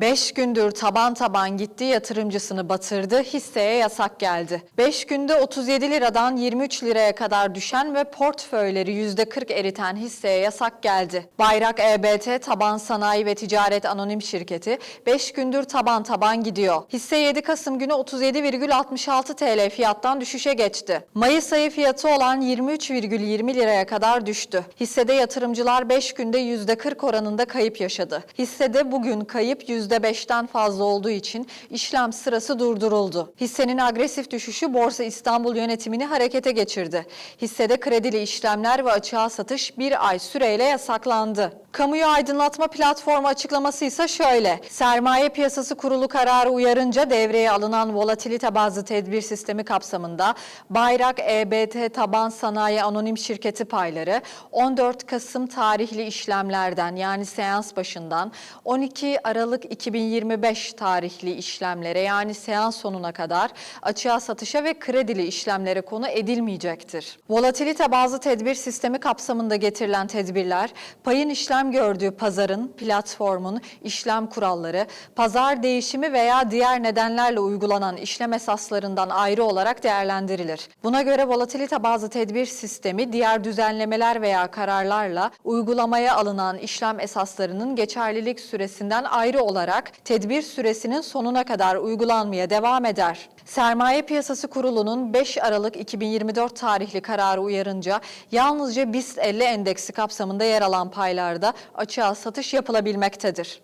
5 gündür taban taban gitti yatırımcısını batırdı, hisseye yasak geldi. 5 günde 37 liradan 23 liraya kadar düşen ve portföyleri %40 eriten hisseye yasak geldi. Bayrak EBT Taban Sanayi ve Ticaret Anonim Şirketi 5 gündür taban taban gidiyor. Hisse 7 Kasım günü 37,66 TL fiyattan düşüşe geçti. Mayıs ayı fiyatı olan 23,20 liraya kadar düştü. Hissede yatırımcılar 5 günde %40 oranında kayıp yaşadı. Hissede bugün kayıp %5'ten fazla olduğu için işlem sırası durduruldu. Hissenin agresif düşüşü Borsa İstanbul yönetimini harekete geçirdi. Hissede kredili işlemler ve açığa satış bir ay süreyle yasaklandı. Kamuyu aydınlatma platformu açıklaması ise şöyle. Sermaye Piyasası Kurulu kararı uyarınca devreye alınan volatilite bazlı tedbir sistemi kapsamında Bayrak EBT Taban Sanayi Anonim Şirketi payları 14 Kasım tarihli işlemlerden yani seans başından 12 Aralık 2025 tarihli işlemlere yani seans sonuna kadar açığa satışa ve kredili işlemlere konu edilmeyecektir. Volatilite bazlı tedbir sistemi kapsamında getirilen tedbirler payın işlem gördüğü pazarın, platformun, işlem kuralları, pazar değişimi veya diğer nedenlerle uygulanan işlem esaslarından ayrı olarak değerlendirilir. Buna göre volatilite bazlı tedbir sistemi diğer düzenlemeler veya kararlarla uygulamaya alınan işlem esaslarının geçerlilik süresinden ayrı olarak tedbir süresinin sonuna kadar uygulanmaya devam eder. Sermaye Piyasası Kurulu'nun 5 Aralık 2024 tarihli kararı uyarınca yalnızca BIST 50 endeksi kapsamında yer alan paylarda açığa satış yapılabilmektedir.